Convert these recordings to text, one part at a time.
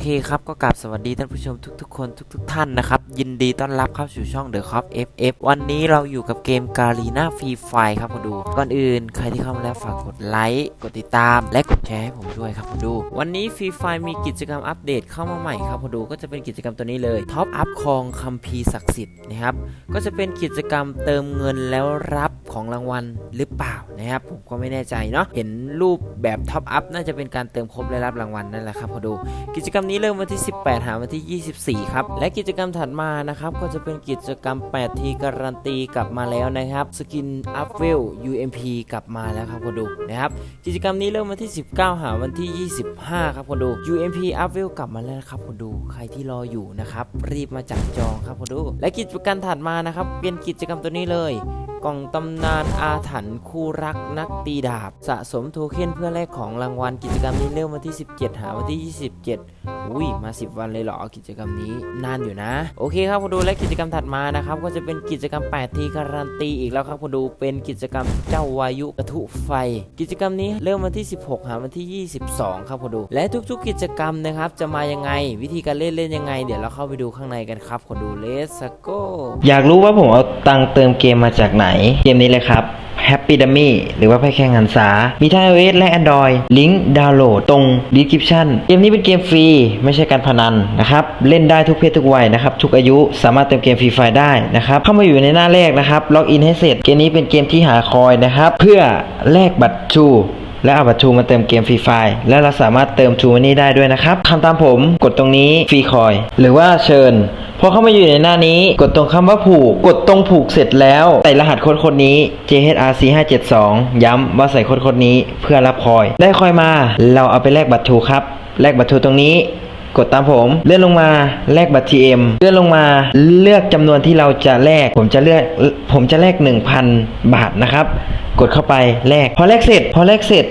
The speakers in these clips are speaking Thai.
เคครับก็กราบสวัสดีท่านผู้ชมทุกๆคนทุก ๆ ท่านนะครับ ยินดีต้อนรับเข้าสู่ช่อง The Cop FF วันนี้เราอยู่กับเกม g a r i n a Free Fire ครับผมดู ก่อนอื่นใครที่เข้ามาแล้วฝากกดไลค์กดติดตาม และกดแชร์ให้ผมด้วยครับผมดู วันนี้ Free Fire มีกิจกรรมอัปเดตเข้ามาใหม่ครับผมดูก็จะเป็นกิจกรรมตัวนี้เลยท็อปอัพคองคัมภีร์ศักดิ์สิทธิ์นะครับก็จะเป็นกิจกรรมเติมเงินแล้วรับของรางวัลหรือเปล่านะครับผมก็ไม่แน่ใจเนาะเห็นรูปแบบท็อปอัพน่าจะเป็นการเติมครบและรับรางวัลนั่นแหละครับพอดู กิจกรรมนี้เริ่มวันที่ 18 หาวันที่ 24 ครับ และกิจกรรมถัดมานะครับ ก็จะเป็นกิจกรรม 8 ทีการันตีกลับมาแล้วนะครับ สกินอัพเวล UMP กลับมาแล้วครับคนดูนะครับ กิจกรรมนี้เริ่มวันที่ 19 หาวันที่ 25 ครับคนดู UMP Up w e l กลับมาแล้วนะครับคนดู ใครที่รออยู่นะครับ รีบมาจับจองครับคนดู และกิจกรรมถัดมานะครับ เป็นกิจกรรมตัวนี้เลย กล่องตำนานอาถรรพ์คู่รักนักตีดาบ สะสมโทเค็นเพื่อแลกของรางวัลกิจกรรมนี้เริ่มวันที่ 17 หาวันที่ 27อุ้ยมา 10 วันเลยเหรอกิจกรรมนี้นานอยู่นะ โอเคครับคุณดูและกิจกรรมถัดมานะครับก็จะเป็นกิจกรรม 8 ทีการันตีอีกแล้วครับคุณดูเป็นกิจกรรมเจ้าวายุกระทุไฟ กิจกรรมนี้เริ่มวันที่ 16 หาวันที่ 22 ครับคุณดู และทุกๆ กิจกรรมนะครับจะมายังไง วิธีการเล่นเล่นยังไง เดี๋ยวเราเข้าไปดูข้างในกันครับคุณดูเลสโกอยากรู้ว่าผมเอาตังค์เติมเกมมาจากไหนเกมนี้เลยครับ Happy Dummy หรือว่าไพ่แข่งหันษา มีทั้ง iOS และ Android ลิงก์ดาวน์โหลดตรง description เกมนี้เป็นเกมฟรี ไม่ใช่การพนันนะครับ เล่นได้ทุกเพศทุกวัยนะครับ ทุกอายุสามารถเติมเกมฟรีไฟได้นะครับ เข้ามาอยู่ในหน้าแรกนะครับ ล็อกอินให้เสร็จ เกมนี้เป็นเกมที่หาคอยนะครับ เพื่อแลกบัตรชูและเอาบัตรทูมาเติมเกมฟรีไฟล์และเราสามารถเติมทูมันนี่ได้ด้วยนะครับทำตามผมกดตรงนี้ฟรีคอย หรือว่าเชิญ พอเข้ามาอยู่ในหน้านี้ กดตรงคำว่าผูก กดตรงผูกเสร็จแล้วใส่รหัสโค้ดคนนี้ JHRC 572ย้ำว่าใส่โค้ดคนนี้เพื่อรับคอย ได้คอยมา เราเอาไปแลกบัตรทูครับ แลกบัตรทูตรงนี้กดตามผมเลื่อนลงมาแลกบัตร TM เลื่อนลงมาเลือกจำนวนที่เราจะแลกผมจะเลือกผมจะแลก 1,000 บาทนะครับ กดเข้าไปแลกพอแลกเสร็จ พอแลกเสร็จ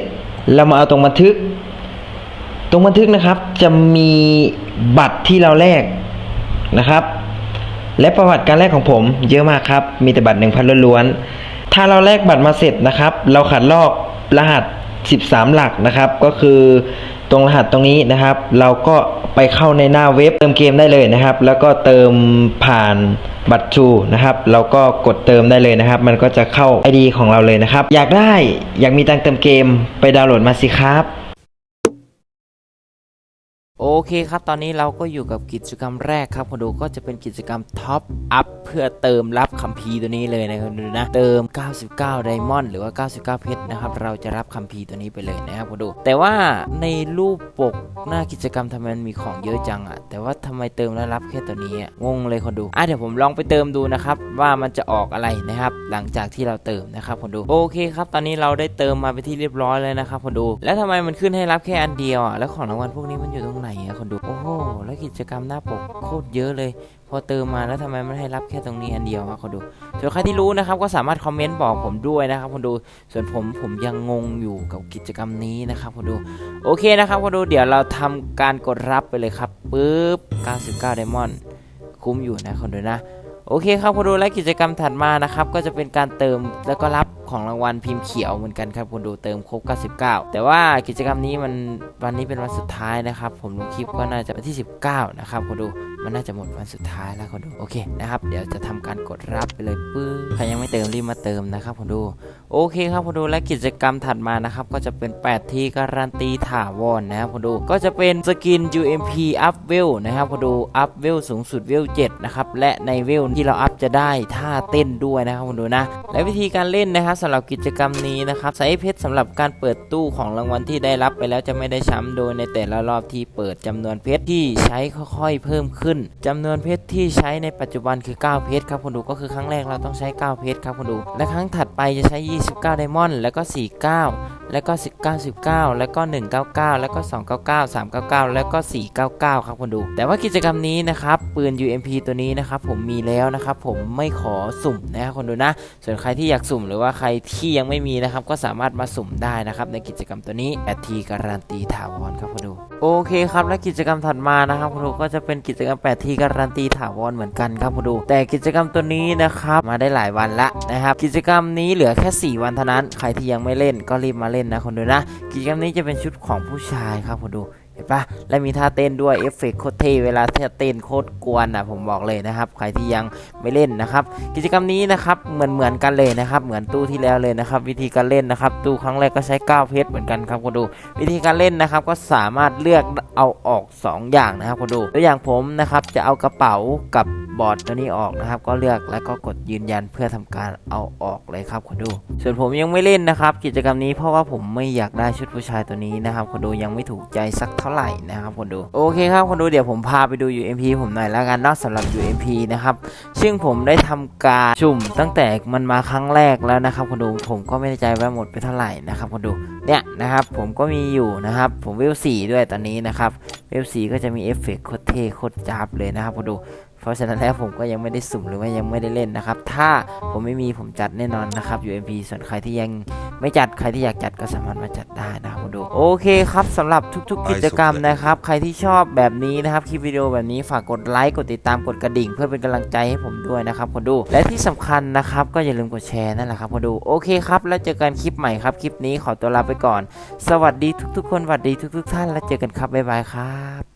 เรามาเอาตรงบันทึก ตรงบันทึกนะครับ จะมีบัตรที่เราแลก นะครับ และประวัติการแลกของผมเยอะมากครับ มีแต่บัตร1,000ล้วนๆ ถ้าเราแลกบัตรมาเสร็จนะครับ เราขัดลอกรหัส 13 หลักนะครับ ก็คือตรงรหัสตรงนี้นะครับ เราก็ไปเข้าในหน้าเว็บเติมเกมได้เลยนะครับ แล้วก็เติมผ่านบัตรชูนะครับเราก็กดเติมได้เลยนะครับ มันก็จะเข้า ID ของเราเลยนะครับ อยากได้อยากมีตังเติมเกมไปดาวน์โหลดมาสิครับ โอเคครับ ตอนนี้เราก็อยู่กับกิจกรรมแรกครับคุณดูก็จะเป็นกิจกรรมท็อปอัพเพื่อเติมรับคัมภีร์ตัวนี้เลยนะครับคุณดูนะ เติม 99 ไดมอนด์หรือว่า 99 เพชรนะครับ เราจะรับคัมภีร์ตัวนี้ไปเลยนะครับคุณดู แต่ว่าในรูปปกหน้ากิจกรรมทำไมมันมีของเยอะจังอะแต่ว่าทำไมเติมแล้วรับแค่ตัวนี้งงเลยคนดูอะเดี๋ยวผมลองไปเติมดูนะครับว่ามันจะออกอะไรนะครับ หลังจากที่เราเติมนะครับคนดูโอเคครับตอนนี้เราได้เติมมาไปที่เรียบร้อยเลยนะครับคนดู แล้วทำไมมันขึ้นให้รับแค่อันเดียวอะแล้วของรางวัลพวกนี้มันอยู่ตรงไหนอะคนดู โอ้โห แล้วกิจกรรมหน้าปกโคตรเยอะเลย พอเติมมาแล้วทำไมมันให้รับแค่ตรงนี้อันเดียวอะคนดู ส่วนใครที่รู้นะครับก็สามารถคอมเมนต์บอกผมด้วยนะครับคนดู ส่วนผมผมยังงงอยู่กับกิจกรรมนี้นะครับคนดู โอเคนะครับคนดู เดี๋ยวเราทำการกดรับไปเลยครับปึ๊บ 99ไดมอนด์คุ้มอยู่นะคนดูนะ โอเคครับคนดูและกิจกรรมถัดมานะครับก็จะเป็นการเติมแล้วก็รับ ของรางวัลพิมพ์เขียวเหมือนกันครับคนดูเติมครบ 99 แต่ว่ากิจกรรมนี้มันวันนี้เป็นวันสุดท้ายนะครับ ผมลงคลิปก็น่าจะวันที่ 19 นะครับคนดู มันน่าจะหมดวันสุดท้ายแล้วคนดูโอเคนะครับเดี๋ยวจะทำการกดรับไปเลยปื้อใครยังไม่เติมรีบมาเติมนะครับคนดูโอเคครับคนดูและกิจกรรมถัดมานะครับก็จะเป็น 8 ทีการันตีถาวรนะครับคนดูก็จะเป็นสกิน UMP Up w e l นะครับคนดู Up w e l สูงสุดเวล7นะครับและในเวลที่เราอัพจะได้ท่าเต้นด้วยนะครับคนดูนะ และวิธีการเล่นนะครับสำหรับกิจกรรมนี้นะครับใช้เพชรสำหรับการเปิดตู้ของรางวัลที่ได้รับไปแล้วจะไม่ได้ช้ำโดยในแต่ละรอบที่เปิดจำนวนเพชรที่ใช้ค่อยๆเพิ่มขึ้นจำนวนเพชรที่ใช้ในปัจจุบันคือ 9 เพชรครับคนดู ก็คือครั้งแรกเราต้องใช้ 9 เพชรครับคนดู และครั้งถัดไปจะใช้ 29ไดมอนด์แล้วก็ 49 แล้วก็ 19 19 แล้วก็ 199 แล้วก็ 299 399 แล้วก็ 499 ครับคนดู แต่ว่ากิจกรรมนี้นะครับปืน UMP ตัวนี้นะครับผมมีแล้วนะครับผมไม่ขอสุ่มนะครับคนดูนะ ส่วนใครที่อยากสุ่มหรือว่าใครที่ยังไม่มีนะครับก็สามารถมาสุ่มได้นะครับในกิจกรรมตัวนี้แอดทีการันตีถาวรครับคนดู โอเคครับและกิจกรรมถัดมานะครับคุณดูก็จะเป็นกิจกรรม8 ทีการันตีถาวรเหมือนกันครับมาดู แต่กิจกรรมตัวนี้นะครับมาได้หลายวันละนะครับ กิจกรรมนี้เหลือแค่ 4 วันเท่านั้น ใครที่ยังไม่เล่นก็รีบมาเล่นนะคนดูนะ กิจกรรมนี้จะเป็นชุดของผู้ชายครับคุณดู เห็นปะและมีท่าเต้นด้วยเอฟเฟกต์โคตรเท่เวลาเต้นโคตรกวนอะผมบอกเลยนะครับ ใครที่ยังไม่เล่นนะครับ กิจกรรมนี้นะครับเหมือนเหมือนกันเลยนะครับ เหมือนตู้ที่แล้วเลยนะครับ วิธีการเล่นนะครับ ตู้ครั้งแรกก็ใช้9เพชรเหมือนกันครับคุณดู วิธีการเล่นนะครับก็สามารถเลือกเอาออก 2 อย่างนะครับคุณดูตัวอย่างผมนะครับจะเอากระเป๋ากับ บอร์ดตัวนี้ออกนะครับ ก็เลือกแล้วก็กดยืนยันเพื่อทำการเอาออกเลยครับคุณดู ส่วนผมยังไม่เล่นนะครับ กิจกรรมนี้เพราะว่าผมไม่อยากได้ชุดผู้ชายตัวนี้นะครับคุณดูยังไม่ถูกใจสักเท่าไหร่นะครับคุณดูโอเคครับคุณดูเดี๋ยวผมพาไปดู UMP ผมหน่อยแล้วกันนอกสำหรับ UMP นะครับซึ่งผมได้ทำการจุ่มตั้งแต่มันมาครั้งแรกแล้วนะครับคุณดูผมก็ไม่แน่ใจว่าหมดไปเท่าไหร่นะครับคุณดูเนี่ยนะครับผมก็มีอยู่นะครับผมเวลสี่ด้วยตอนนี้นะครับเวลสี่ก็จะมีเอฟเฟกต์โคตรเท่โคตรจับเลยนะครับคุณดู เพราะฉะนั้นแล้วผมก็ยังไม่ได้สุ่มหรือว่ายังไม่ได้เล่นนะครับ ถ้าผมไม่มีผมจัดแน่นอนนะครับ UMP ส่วนใครที่ยังไม่จัดใครที่อยากจัดก็สามารถมาจัดได้นะครับคุณดูโอเคครับสำหรับทุกๆ กิจกรรมนะครับ ใครที่ชอบแบบนี้นะครับคลิปวิดีโอแบบนี้ฝากกดไลค์กดติดตามกดกระดิ่ง เพื่อเป็นกำลังใจให้ผมด้วยนะครับคุณดูและที่สำคัญนะครับ ก็อย่าลืมกดแชร์นั่นแหละครับคุณดูโอเคครับ แล้วเจอกันคลิปใหม่ครับคลิปนี้ขอตัวลาไปก่อน สวัสดีทุกๆ คนสวัสดีทุก ๆ ท่าน แล้วเจอกันครับบ๊ายบายครับ